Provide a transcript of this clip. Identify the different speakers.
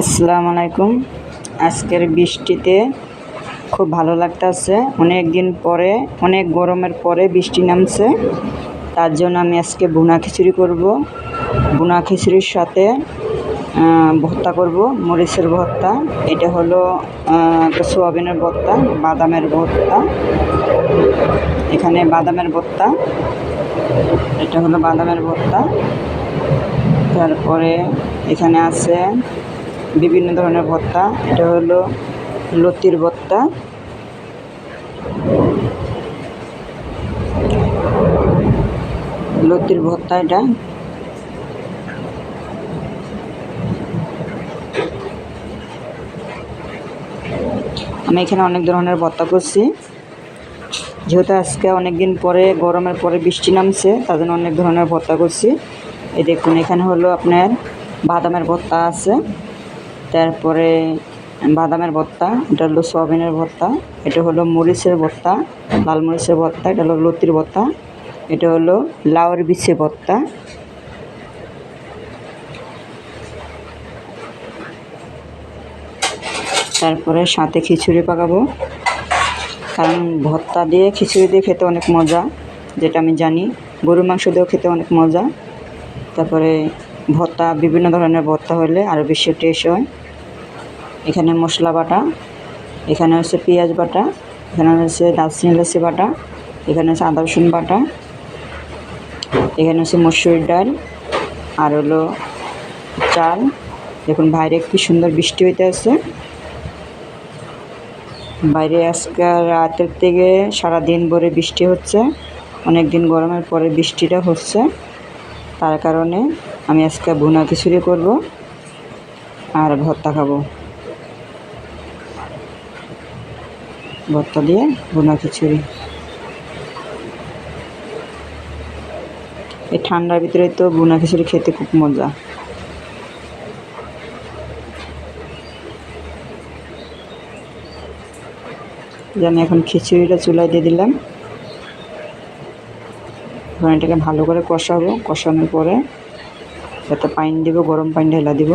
Speaker 1: আসসালামু আলাইকুম। আজকের বৃষ্টিতে খুব ভালো লাগতেছে। অনেক দিন পরে, অনেক গরমের পরে বৃষ্টি নামছে। তার জন্য আমি আজকে বুনা খিচুড়ি করব। বুনা খিচুড়ির সাথে ভর্তা করব, মরিচের ভর্তা। এটা হলো সোয়াবিনের ভর্তা, বাদামের ভর্তা। এখানে বাদামের ভর্তা। এটা হলো বাদামের ভর্তা। তারপরে এখানে আছে বিভিন্ন ধরনের ভর্তা এটা হলো লতির ভর্তা লতির ভর্তা এটা। আমি এখানে অনেক ধরনের ভর্তা করছি। যেহেতু আজকে অনেক দিন পরে, গরমের পরে বৃষ্টি নামছে জন্য অনেক ধরনের ভর্তা করছি। এই দেখুন, এখানে হলো আপনার বাদামের ভর্তা আছে। তারপরে বাদামের ভর্তা, এটা হলো সয়াবিনের ভর্তা, এটা হলো মরিচের ভর্তা, লাল মরিচের ভর্তা, এটা হলো লতির ভর্তা, এটা হলো লাউয়ের বিছে ভর্তা। তারপরে সাথে খিচুড়ি পাকাবো। কারণ ভর্তা দিয়ে খিচুড়ি দিয়ে খেতে অনেক মজা, যেটা আমি জানি। গরুর মাংস দিয়েও খেতে অনেক মজা। তারপরে ভর্তা, বিভিন্ন ধরনের ভর্তা হলে আরও বেশি টেস্ট হয়। এখানে মশলা বাটা, এখানে হচ্ছে পেঁয়াজ বাটা, এখানে হচ্ছে দারচিনি এলাচি বাটা, এখানে হচ্ছে আদা রসুন বাটা, এখানে হচ্ছে মসুর ডাল, আর হলো চাল। দেখুন বাইরে কি সুন্দর বৃষ্টি হইতে আছে বাইরে আজকে রাতের থেকে সারা দিন ভরে বৃষ্টি হচ্ছে অনেক দিন গরমের পরে বৃষ্টিটা হচ্ছে। তার কারণে আমি আজকে ভুনা খিচুড়ি করব আর ভর্তা খাব। ভর্তা দিয়ে ভুনা খিচুড়ি। এই ঠান্ডার ভিতরে তো ভুনা খিচুড়ি খেতে খুব মজা। আমি এখন খিচুড়িটা চুলায় দিয়ে দিলাম। এখন এটাকে ভালো করে কষাবো। কষানোর পরে যাতে পানি দেবো গরম পানি ঢেলা দিব।